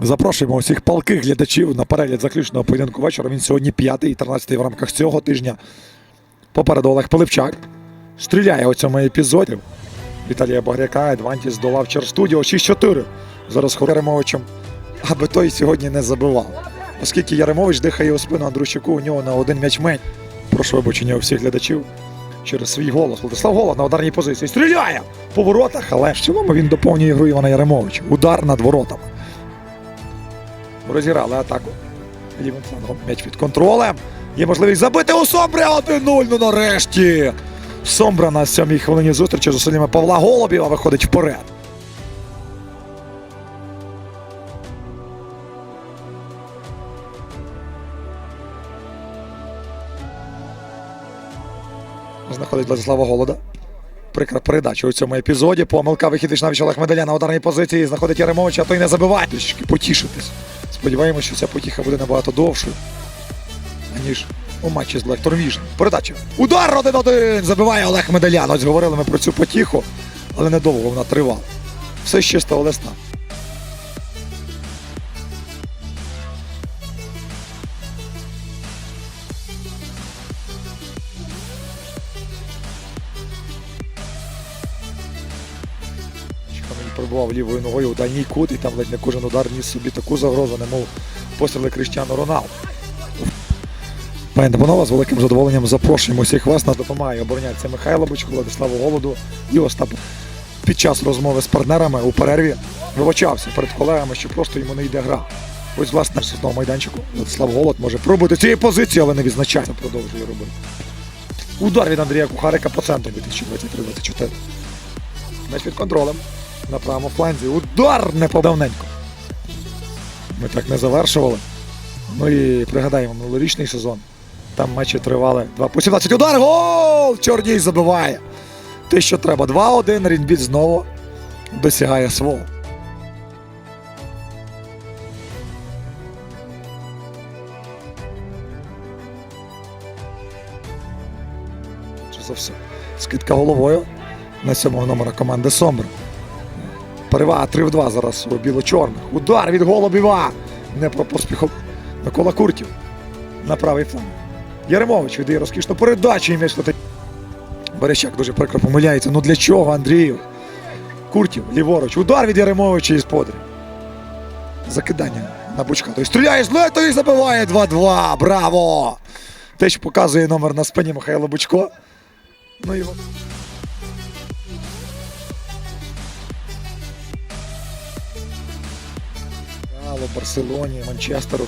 Запрошуємо усіх палких глядачів на перегляд заключного поєдинку вечора. Він сьогодні п'ятий і 13 в рамках цього тижня. Попереду Олег Пилипчак. Стріляє у цьому епізоді. Віталія Багряка, Едвантіс здолав Черстудіо 6-4. Зараз Яремовичем, аби той сьогодні не забивав. Оскільки Яремович дихає у спину Андрущуку, у нього на один м'яч мень. Прошу вибачення у всіх глядачів через свій голос. Владислав Голод на ударній позиції. Стріляє по воротах, але в цілому він доповнює гру Івана Яремовича. Удар над воротами. Розіграли атаку. Лівим флангом м'яч під контролем. Є можливість забити у Сомбри 1-0. Ну нарешті. Сомбра на сьомій хвилині зустрічі з зусиллями Павла Голубєва виходить вперед. Знаходить Владислава Голода. Прикра передача у цьому епізоді. Помилка вихід Олег Медаля на ударній позиції. Знаходить Яремовича, а той не забиває. Трішки потішитись. Сподіваємося, що ця потіха буде набагато довшою, аніж у матчі з Black Vision. Передача. Удар 1-1! Забиває Олег Медалян. Ось говорили ми про цю потіху, але недовго вона тривала. Все ще стало листа. Пробував лівою ногою у дальній кут, і там ледь не кожен удар ніс собі таку загрозу, немов постріли Кріштіану Роналду. Пані Панова, з великим задоволенням запрошуємо всіх вас. Нас допомагає оборонятися Михайло Бучко, Владиславу Голоду і Остап. Під час розмови з партнерами у перерві вибачався перед колегами, що просто йому не йде гра. Ось, власне, сосновому майданчику Владислав Голод може пробити цієї позиції, але не відзначається. Продовжує робити. Удар від Андрія Кухарика по центру 2023-2024. Меч під контролем. На правому фланзі. Удар не подавненько. Ми так не завершували. Ну і пригадаємо минулорічний сезон. Там матчі тривали 2 по 17. Удар! Гол! Чорній забиває. Те, що треба. 2-1. Рінбіт знову досягає свого. За все? Скидка головою на сьомого номера команди Сомбра. Перевага 3 в 2 зараз у біло-чорних. Удар від Голубєва. Не про поспіху. Микола Куртів на правий фланг. Яремович віддає розкішну передачу і м'яч. Берещак дуже прикро помиляється. Ну для чого, Андрію? Куртів, ліворуч. Удар від Яремовича із подрі. Закидання на Бучка. Той стріляє з лету і забиває 2-2. Браво! Те, що показує номер на спині Михайло Бучко. Ну і Реалу, Барселоні, Манчестеру,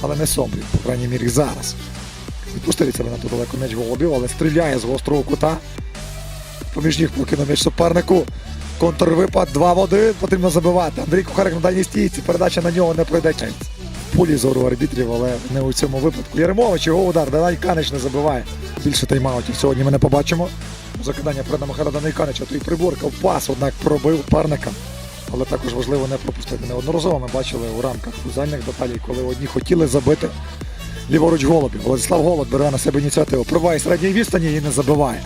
але не Сомбрі, по крайній мірі, зараз. Відпустили себе на ту далеко м'яч голубів, але стріляє з гострого кута. Поміж ніг покинув м'яч супернику. Контрвипад 2 в 1. Потрібно забивати. Андрій Кухарик на дальній стійці. Передача на нього не пройде. В полі зору арбітрів, але не у цьому випадку. Яремович його удар. Данай Канич не забиває. Більше тайм-аутів сьогодні ми не побачимо. Закидання Данай Канича. Той приборкав пас, однак пробив парника. Але також важливо не пропустити. Неодноразово ми бачили у рамках фузальних баталій, коли одні хотіли забити ліворуч голубів. Владислав Голод бере на себе ініціативу. Пробиває середній відстані і не забиває.